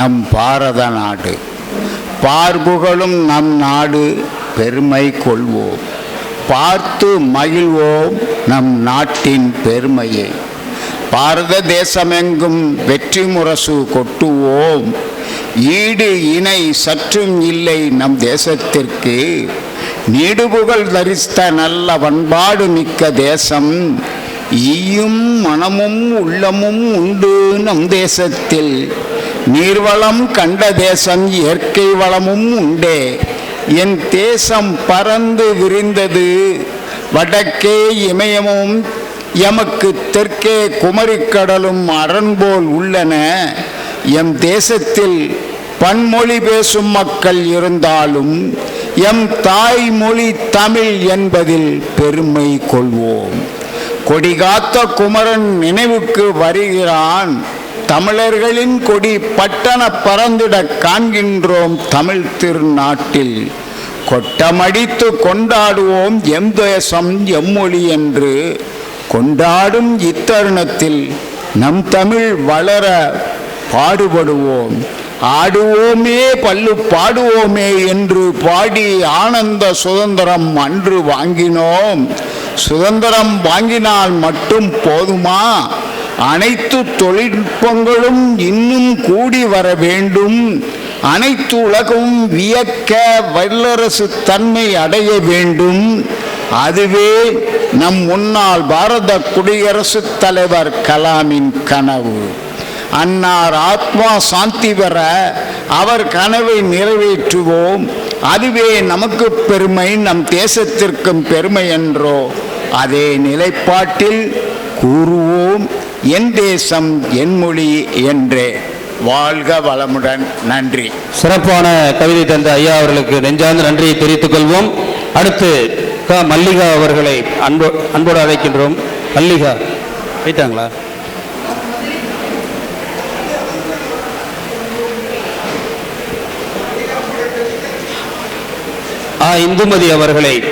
நம் பாரத நாடு. பார்புகளும் நம் நாடு பெருமை கொள்வோம். பார்த்து மகிழ்வோம் நம் நாட்டின் பெருமையை. பாரத தேசமெங்கும் வெற்றி முரசு கொட்டுவோம். ஈடு இணை சற்றும் இல்லை நம் தேசத்திற்கு. நீடுபுகழ் தரித்த நல்ல பண்பாடு மிக்க தேசம். ஈயும் மனமும் உள்ளமும் உண்டு நம் தேசத்தில். நீர்வளம் கண்ட தேசம் இயற்கை வளமும் உண்டே. என் தேசம் பறந்து விரிந்தது. வடக்கே இமயமும் எமக்கு தெற்கே குமரிக்கடலும் அரண்போல் உள்ளன. எம் தேசத்தில் பன்மொழி பேசும் மக்கள் இருந்தாலும் எம் தாய்மொழி தமிழ் என்பதில் பெருமை கொள்வோம். கொடிகாத்த குமரன் நினைவுக்கு வருகிறான். தமிழர்களின் கொடி பட்டண பறந்திட காண்கின்றோம் தமிழ் திருநாட்டில். கொட்டமடித்து கொண்டாடுவோம் எம் தேசம் எம்மொழி என்று கொண்டாடும் இத்தருணத்தில் நம் தமிழ் வளர பாடுபடுவோம். ஆடுவோமே பல்லு பாடுவோமே என்று பாடி ஆனந்த சுதந்திரம் அன்று வாங்கினோம். சுதந்திரம் வாங்கினால் மட்டும் போதுமா? அனைத்து தொழில்நுட்பங்களும் இன்னும் கூடி வர வேண்டும். அனைத்து உலகும் வியக்க வல்லரசு தன்மை அடைய வேண்டும். அதுவே நம் முன்னாள் பாரத குடியரசுத் தலைவர் கலாமின் கனவு. அன்னார் ஆத்மா சாந்தி பெற அவர் கனவை நிறைவேற்றுவோம். அதுவே நமக்கு பெருமை நம் தேசத்திற்கும் பெருமை என்றோ அதே நிலைப்பாட்டில் கூறுவோம். என் தேசம் என் மொழி என்றே வாழ்க வளமுடன். நன்றி. சிறப்பான கவிதை தந்த ஐயா அவர்களுக்கு நெஞ்சார்ந்த நன்றியை தெரிவித்துக் கொள்வோம். அடுத்து க. மல்லிகா அவர்களை அன்போ அன்போடு அழைக்கின்றோம். மல்லிகா போயிட்டாங்களா? ஆ இந்துமதி அவர்களை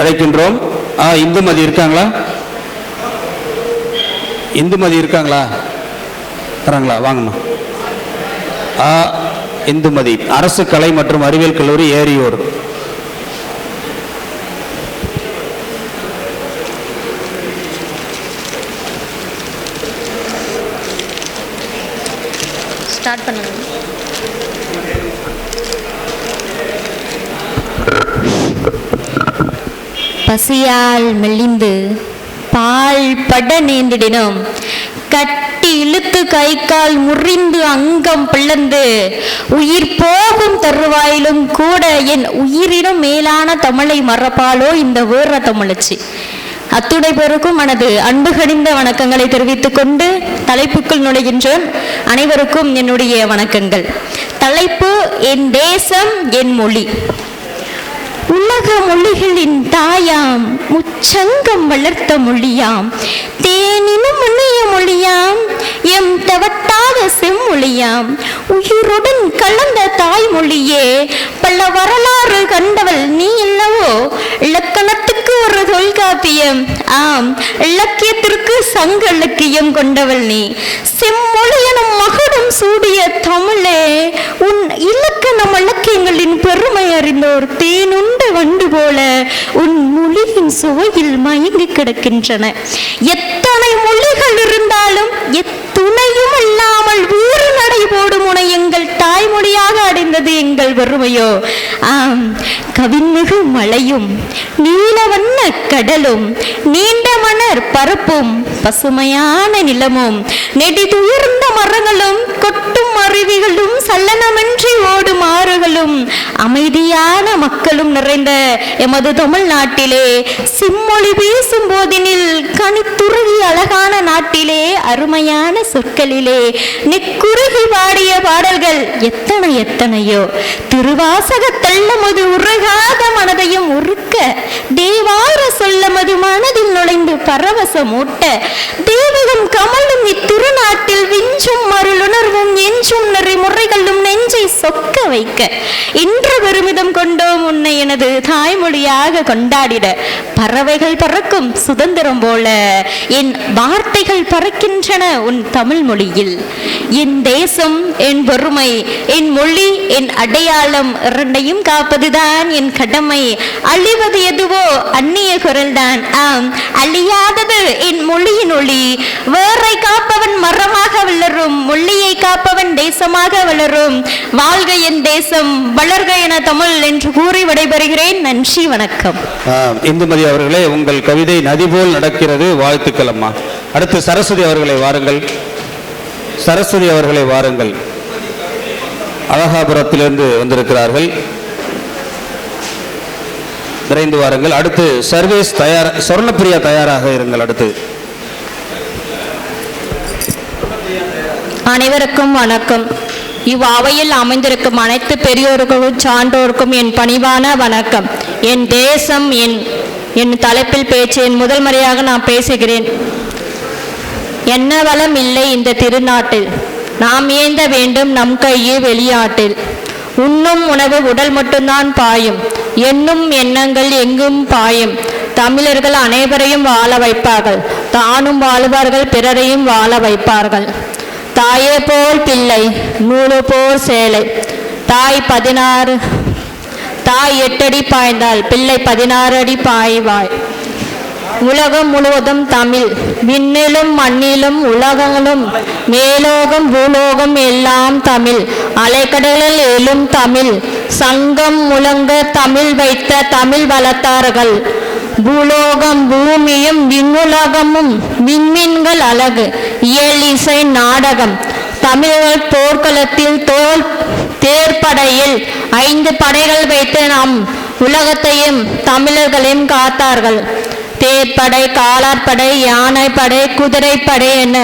அழைக்கின்றோம். ஆ இந்துமதி இருக்காங்களா? இந்துமதி இருக்காங்களா? வராங்களா வாங்கம்மா ஆ இந்துமதி. அரசு கலை மற்றும் அறிவியல் கல்லூரி ஏரியூர். ஸ்டார்ட் பண்ணுங்க. பசியால் மெலிந்து பால் பட நேர்ந்திடினும் கட்டி இழுத்து கை கால் முறிந்து அங்கம் பிளந்து உயிர் போகும் தருவாயிலும் கூட என் உயிரினும் மேலான தமிழை மறப்பாலோ இந்த வேற தமிழச்சி. அத்துடை பேருக்கும் எனது அன்பு கடிந்த வணக்கங்களை தெரிவித்துக் கொண்டு தலைப்புக்குள் நுழைகின்றோம். அனைவருக்கும் என்னுடைய வணக்கங்கள். தலைப்பு என் தேசம் என் மொழி. உலக மொழிகளின் தாயாம் முச்சங்கம் வளர்த்த மொழியாம். தேனினும் முன்னைய மொழியாம் எம் தவத்தாத செம்மொழியாம். உயிருடன் கலந்த தாய்மொழியே பல வரலாறு கண்டவள் நீ இல்லவோ? இலக்கணத்துக்கு ஒரு தொல்காப்பியம். ஆம் இலக்கியத்திற்கு சங்க இலக்கியம் கொண்டவள் நீ. செம்மொழி எனும் மகுடம் சூடிய தமிழே உன் இலக்கணம் இலக்கியங்களின் பெருமை அறிந்தோர் தேனுண்ட வண்டு போல உன் மொழியின் சுவையில் மயங்கி கிடக்கின்றன. எத்தனை மொழிகள் இருந்தாலும் எத்தனை போடும் உனை எங்கள் தாய்மொழியாக அடைந்தது எங்கள் வெறுமையோ. ஆம் கவின்மிகு மலையும் நீலவண்ண கடலும் நீண்ட மணர் பரப்பும் பசுமையான நிலமும் நெடிதுயர்ந்த மரங்களும் கொட்டும் அருவிகளும் சல்லனமின்றி ஓடும் ஆறுகளும் அமைதியான மக்களும் நிறைந்த எமது தமிழ்நாட்டிலே சிம்மொழி பேசும் போதினில் கனி நாட்டிலே அருமையான சொற்களிலே நிக்குறுகி பாடிய பாடல்கள் எத்தனை எத்தனையோ. திருவாசக தள்ளமது உருகாத மனதையும் உருக்க தேவார சொல்லமது மனதில் நுழைந்து பரவசமூட்ட தேவகம் கமலும் இத்திருநாட்டில் விஞ்சும் வைக்க. இன்று பெருமிதம் கொண்டோம் உன்னை எனது தாய்மொழியாக கொண்டாடிட. பறவைகள் பறக்கும் சுதந்திரம் போல. என் வார்த்தைகள் பறக்கின்றன உன் தமிழ் மொழியில் என் தேசம் என் பொறுமை என் மொழி என் அடையாளம் இரண்டையும் காப்பதுதான் என் கடமை. அழிவது எதுவோ அந்நிய குரல்தான். ஆம் அழியாதது என் மொழியின் ஒளி. வேரை காப்பவன் மரமாக வளரும் மொழியை காப்பவன் தேசமாக வளரும். வாழ்க என் தேசம் வளர்க என தமிழ் என்று கூறி விடைபெறுகிறேன். நன்றி வணக்கம். இந்துமதி அவர்களே உங்கள் கவிதை நதி போல் நடக்கிறது. வாழ்த்துக்கள் அம்மா. அடுத்து சரஸ்வதி அவர்களை வாருங்கள். சரஸ்வதி அவர்களை வாருங்கள். அழகாபுரத்திலிருந்து வந்திருக்கிறார்கள். விரைந்து வாருங்கள். அடுத்து சர்வேஸ் தயார் சொர்ணப்பிரியா தயாராக இருங்கள் அடுத்து. அனைவருக்கும் வணக்கம். இவ்வாவையில் அமைந்திருக்கும் அனைத்து பெரியோர்களும் சான்றோருக்கும் என் பணிவான வணக்கம். என் தேசம் என் என் தலைப்பில் பேச்சு என் முதல் முறையாக நான் பேசுகிறேன். என்ன வளம் இல்லை இந்த திருநாட்டில்? நாம் ஏந்த வேண்டும் நம் கையே வெளியாட்டில்? உண்ணும் உணவு உடல் மட்டும்தான் பாயும். எண்ணும் எண்ணங்கள் எங்கும் பாயும். தமிழர்கள் அனைவரையும் வாழ வைப்பார்கள். தானும் வாழ்வார்கள் பிறரையும் வாழ வைப்பார்கள். தாயே போல் பிள்ளை நூலு போல் சேலை. தாய் பதினாறு தாய் எட்டடி பாய்ந்தால் பிள்ளை பதினாறு அடி பாய்வாய். உலகம் முழுவதும் தமிழ். விண்ணிலும் மண்ணிலும் உலகங்களும் மேலோகம் பூலோகம் எல்லாம் தமிழ். அலைக்கடலில் எழும் தமிழ். சங்கம் முழங்க தமிழ் வைத்த தமிழ் வளர்த்தார்கள் பூலோகம் பூமியும் விண்ணுலகமும் விண்மீன்கள் அழகு. இயல் இசை நாடகம். தமிழர்கள் போர்க்களத்தில் தோல் தேர்ப்படையில் ஐந்து படைகள் வைத்து நாம் உலகத்தையும் தமிழர்களையும் காத்தார்கள். தேர்ப்படை காலாற்படை யானைப்படை குதிரைப்படை என்ன?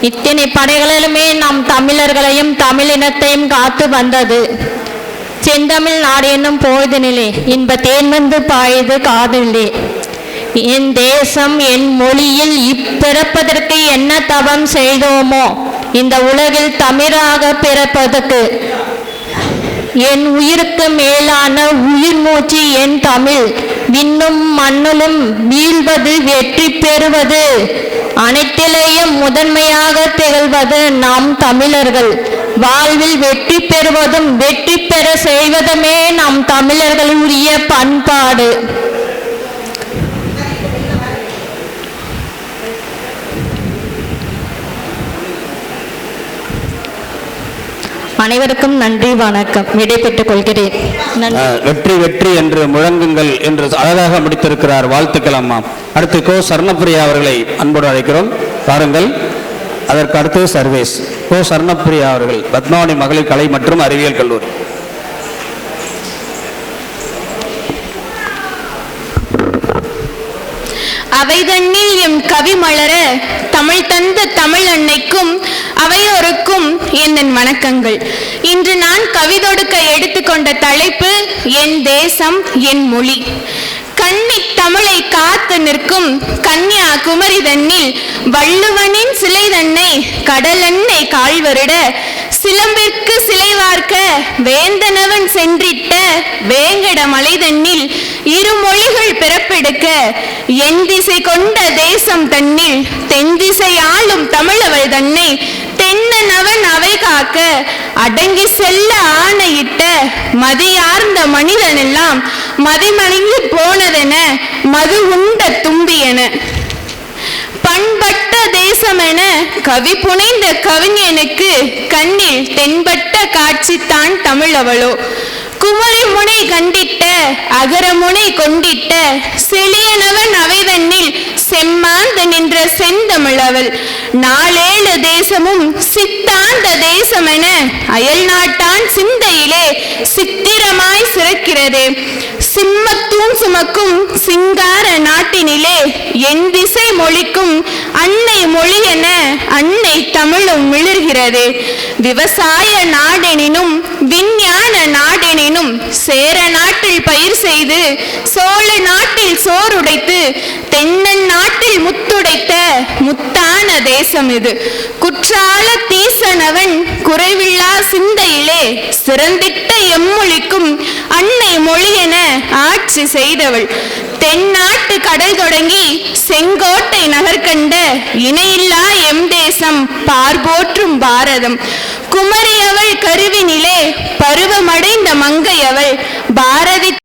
இத்தனை படைகளிலுமே நம் தமிழர்களையும் தமிழினத்தையும் காத்து வந்தது. செந்தமிழ் நாடு என்னும் போய்தனிலே இன்ப தேன் வந்து பாயுது காதிலே என் தேசம் என் மொழியில் இப்பிறப்பதற்கு என்ன தவம் செய்தோமோ இந்த உலகில் தமிழாக பிறப்பதற்கு. என் உயிருக்கு மேலான உயிர் மூச்சு என் தமிழ். விண்ணும் மண்ணிலும் வீழ்வது வெற்றி பெறுவது அனைத்திலேயும் முதன்மையாக திகழ்வது நாம் தமிழர்கள். வாழ்வில் வெற்றி பெறுவதும் வெற்றி பெற செய்வதுமே நம் தமிழர்களுடைய பண்பாடு. அனைவருக்கும் நன்றி வணக்கம். விடைபெற்றுக் கொள்கிறேன். வெற்றி வெற்றி என்று முழங்குங்கள் என்று அழகாக முடித்திருக்கிறார் வாழ்த்துக்கள் அம்மா. அடுத்து கோ. சர்ணப்பிரியா அவர்களை அன்போடு அழைக்கிறோம். பாருங்கள். அதற்கு அடுத்து சர்வேஸ். கோ. சர்ணப்பிரியா அவர்கள் பத்மாவதி மகளிர் கலை மற்றும் அறிவியல் கல்லூரி. அவைதண்ணில் எம் கவி மலர தமிழ் தந்த தமிழ் அன்னைக்கும் அவையோருக்கும் என் வணக்கங்கள். இன்று நான் கவிதொடுக்க எடுத்துக்கொண்ட தலைப்பு என் தேசம் என் மொழி கண்ணி தமிழை காத்து நிற்கும் கன்னியா குமரி தன்னில் வள்ளுவனின் சிலை தன்னை கடலெண்ணை கால்வருட சிலம்பிற்கு சிலை வார்க்க வேந்தனவன் சென்றிட்ட வேங்கட மலை தன்னில் இருமொழிகள் பிறப்பெடுக்க என் திசை கொண்ட தேசம் தன்னில் தென் திசை ஆளும் தமிழவள் தன்னை தென்னனவன் அவை காக்க அடங்கி செல்ல ஆணையிட்ட மதியார்ந்த மனிதனெல்லாம் மதிமணங்கி போனதென மது உண்ட தும்பியன. பண்பட்ட தேசமென கவி புனைந்த கவிஞனுக்கு கண்ணில் தென்பட்ட காட்சித்தான் தமிழவளோ. குமரி முனை கண்டிட்ட அகரமுனை கொண்டிட்ட செழியனவன் அவைதன்னில் செந்தமிழவள் நாளேழு தேசமும் சித்தாந்த தேசம் என அயல் நாட்டான் சிந்தையிலே சித்திரமாய் சிறக்கிறது. சிம்மத்தும் சுமக்கும் சிங்கார நாட்டினிலே என் திசை மொழிக்கும் அன்னை மொழி என அன்னை தமிழும் மிளர்கிறது விவசாய நாடெனினும் விஞ்ஞான நாடெனினும் சேர நாட்டு பயிர் செய்து சோழ நாட்டில் சோறுடைத்து தென்னன் நாட்டில் முத்துடைத்த முத்தான தேசம் இது. குற்றால தீசனவன் குறைவில்லா சிந்தையிலே சிறந்திட்ட எம்மொழிக்கும் அன்னை மொழியென ஆட்சி செய்தவள். தென்னாட்டு கடல் தொடங்கி செங்கோட்டை நகர்கண்ட இணையில்லா எம் தேசம் பார்போற்றும் பாரதம். குமரியவள் கருவினிலே பருவமடைந்த மங்கையவள்